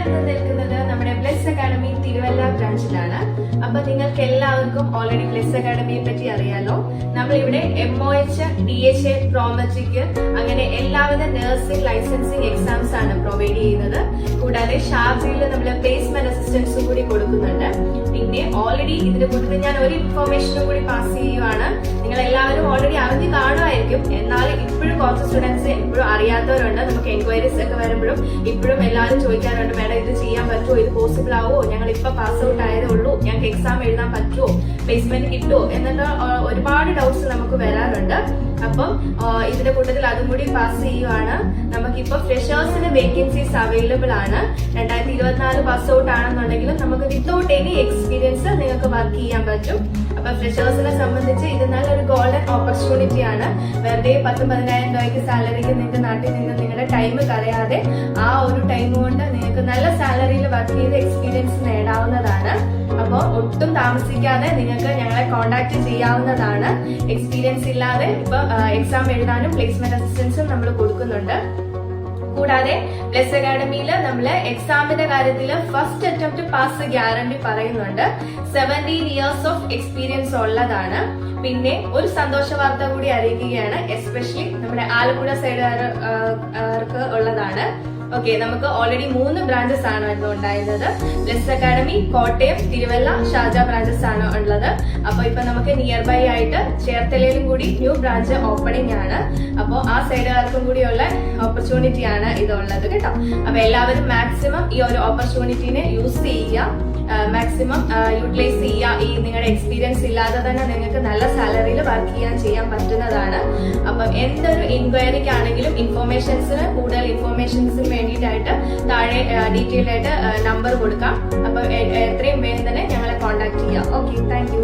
ഞാനിന്ന് നമ്മുടെ bless academy Thiruvalla ബ്രാഞ്ചിലാണ് അപ്പൊ നിങ്ങൾക്ക് എല്ലാവർക്കും ഓൾറെഡി ബ്ലെസ് അക്കാഡമിയെ പറ്റി അറിയാലോ. നമ്മൾ ഇവിടെ M O H D H A Prometric അങ്ങനെ എല്ലാവിധ നഴ്സിംഗ് ലൈസൻസിങ് എക്സാംസ് ആണ് പ്രൊവൈഡ് ചെയ്യുന്നത്. കൂടാതെ ഷാർജയിൽ നമ്മൾ പ്ലേസ്മെന്റ് അസിസ്റ്റൻസും കൂടി കൊടുക്കുന്നുണ്ട്. പിന്നെ ഓൾറെഡി ഇതിന്റെ കൂട്ടത്തിൽ ഞാൻ ഒരു ഇൻഫോർമേഷനും കൂടി പാസ് ചെയ്യുവാണ്. നിങ്ങൾ എല്ലാവരും ഓൾറെഡി അറിഞ്ഞു കാണുമായിരിക്കും എന്നാലും ഇപ്പോഴും കുറച്ച് സ്റ്റുഡൻസ് എപ്പോഴും അറിയാത്തവരുണ്ട്. നമുക്ക് എൻക്വയറീസ് ഒക്കെ വരുമ്പോഴും ഇപ്പോഴും എല്ലാവരും ചോദിക്കാറുണ്ട് മാഡം ഇത് ചെയ്യാൻ പറ്റുമോ ഇത് പോസിബിൾ ആവുമോ ഞങ്ങൾ ഇപ്പൊ പാസ് ഔട്ട് ആയതേ ഉള്ളൂ. ഞങ്ങൾക്ക് എക്സാം എഴുതാൻ പറ്റുമോ പ്ലേസ്മെന്റ് കിട്ടുമോ എന്നിട്ട് ഒരുപാട് ഡൗട്ട്സ് നമുക്ക് വരാറുണ്ട്. അപ്പം ഇതിന്റെ കൂട്ടത്തിൽ അതും കൂടി പാസ് ചെയ്യുവാണ്. നമുക്കിപ്പോ ഫ്രഷേഴ്സിന് വേക്കൻസീസ് അവൈലബിൾ ആണ്. രണ്ടായിരത്തി ഇരുപത്തിനാല് പാസ് ഔട്ട് ആണെന്നുണ്ടെങ്കിലും നമുക്ക് വിത്തൗട്ട് എനി എക്സ്പീരിയൻസ് നിങ്ങൾക്ക് വർക്ക് ചെയ്യാൻ പറ്റും. അപ്പൊ ഫ്രഷേഴ്സിനെ സംബന്ധിച്ച് ഇത് നല്ലൊരു ഗോൾഡൻ ഓപ്പർച്യൂണിറ്റി ആണ്. വെറുതെ പത്ത് പതിനായിരം രൂപയ്ക്ക് സാലറിക്ക് നിങ്ങൾക്ക് നാട്ടിൽ നിന്ന് നിങ്ങളുടെ ടൈം കളയാതെ ആ ഒരു ടൈം കൊണ്ട് നിങ്ങൾക്ക് നല്ല സാലറിയിൽ വർക്ക് ചെയ്ത് എക്സ്പീരിയൻസ് നേടാവുന്നതാണ്. അപ്പോൾ ഒട്ടും താമസിക്കാതെ നിങ്ങൾക്ക് ഞങ്ങളെ കോൺടാക്ട് ചെയ്യാവുന്നതാണ്. എക്സ്പീരിയൻസ് ഇല്ലാതെ ഇപ്പൊ എക്സാം എഴുതാനും പ്ലേസ്മെന്റ് അസിസ്റ്റൻസും നമ്മൾ കൊടുക്കുന്നുണ്ട്. കൂടാതെ പ്ലസ് അക്കാഡമിയിൽ നമ്മൾ എക്സാമിന്റെ കാര്യത്തിൽ ഫസ്റ്റ് അറ്റംപ്റ്റ് പാസ് ഗ്യാരണ്ടി പറയുന്നുണ്ട്. സെവന്റീൻ ഇയേഴ്സ് ഓഫ് എക്സ്പീരിയൻസ് ഉള്ളതാണ്. പിന്നെ ഒരു സന്തോഷ വാർത്ത കൂടി അറിയിക്കുകയാണ്. എസ്പെഷ്യലി നമ്മുടെ ആലപ്പുഴ സൈഡുകാർക്ക് ഉള്ളതാണ്. ഓക്കെ നമുക്ക് ഓൾറെഡി മൂന്ന് ബ്രാഞ്ചസ് ആണ് ഇന്ന് ഉണ്ടായിരുന്നത്. പ്ലസ് അക്കാഡമി കോട്ടയം തിരുവല്ല ഷാജ ബ്രാഞ്ചസ് ആണ് ഉള്ളത്. അപ്പൊ ഇപ്പൊ നമുക്ക് നിയർ ബൈ ആയിട്ട് ചേർത്തലയിലും കൂടി ന്യൂ ബ്രാഞ്ച് ഓപ്പണിംഗ് ആണ്. അപ്പോൾ ആ സൈഡുകാർക്കും കൂടിയുള്ള ഓപ്പർച്യൂണിറ്റി ആണ് ഇതുള്ളത് കേട്ടോ. അപ്പൊ എല്ലാവരും മാക്സിമം ഈ ഒരു ഓപ്പർച്യൂണിറ്റിനെ യൂസ് ചെയ്യുക. മാക്സിമം യൂട്ടിലൈസ് ചെയ്യുക. ഈ നിങ്ങളുടെ എക്സ്പീരിയൻസ് ഇല്ലാതെ തന്നെ നിങ്ങൾക്ക് നല്ല സാലറിയിൽ വർക്ക് ചെയ്യാൻ ചെയ്യാൻ പറ്റുന്നതാണ്. അപ്പം എന്തൊരു എൻക്വയറിക്ക് ആണെങ്കിലും ഇൻഫോർമേഷൻസിന് കൂടുതൽ ഇൻഫോർമേഷൻസിന് താഴെ ഡീറ്റെയിൽ ആയിട്ട് നമ്പർ കൊടുക്കാം. അപ്പം എത്രയും വേഗം തന്നെ ഞങ്ങളെ കോൺടാക്ട് ചെയ്യാം. Okay thank